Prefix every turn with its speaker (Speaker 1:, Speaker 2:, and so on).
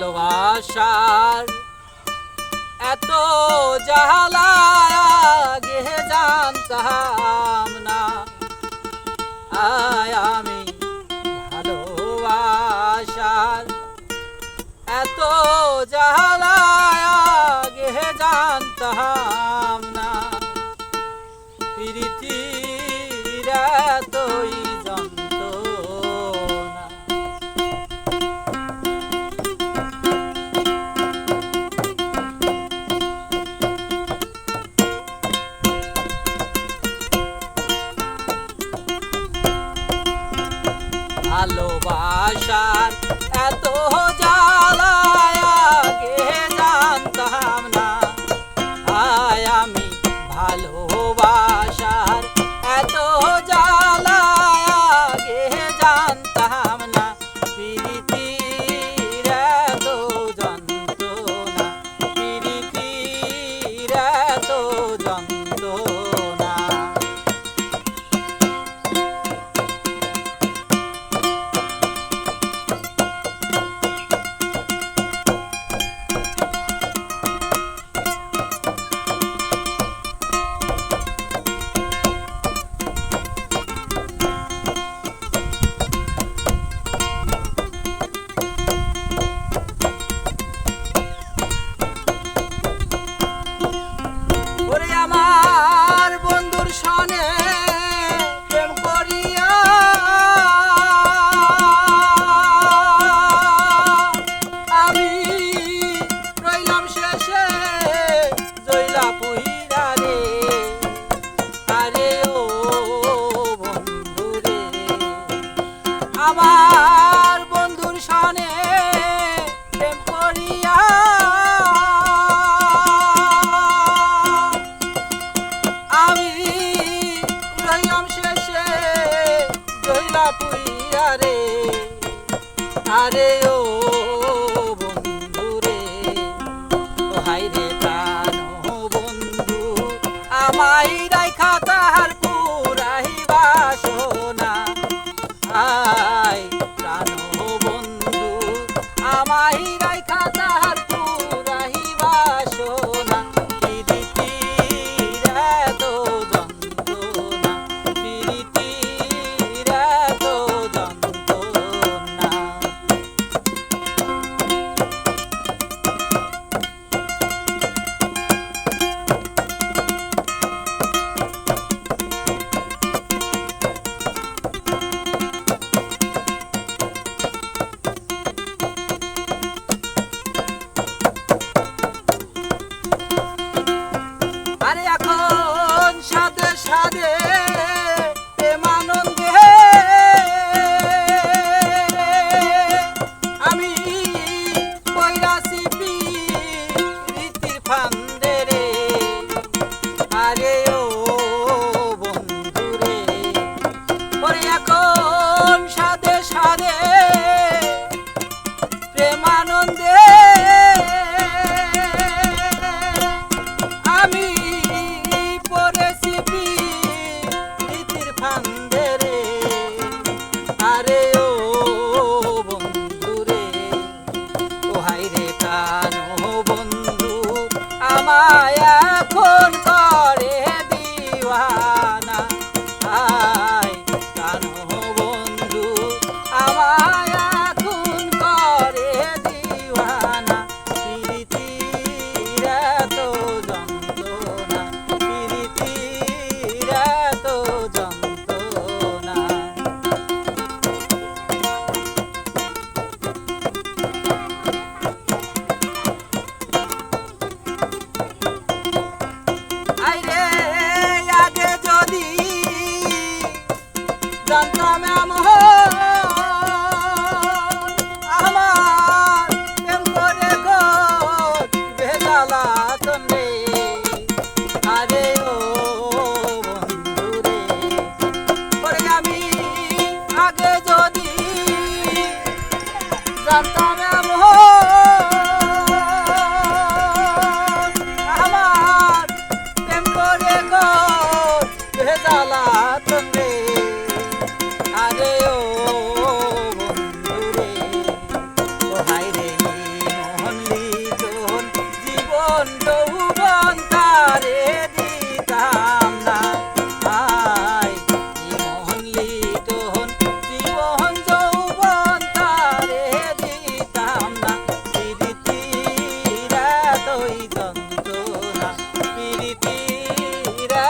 Speaker 1: ভালোবাসার। এত জাহালা গেহে জানতাম না। আয় আমি ভালোবাসার। এত জাহালা গেহে জানতাম না। প্রীতি আরে ও হাইরে মোহন লিজন জীবন যৌবন তারে না। হাই মোহন লিজন জীবন যৌবন তারে দিতাম না। পিরিতিরা তৈ যন্ত্রণা পিরিতিরা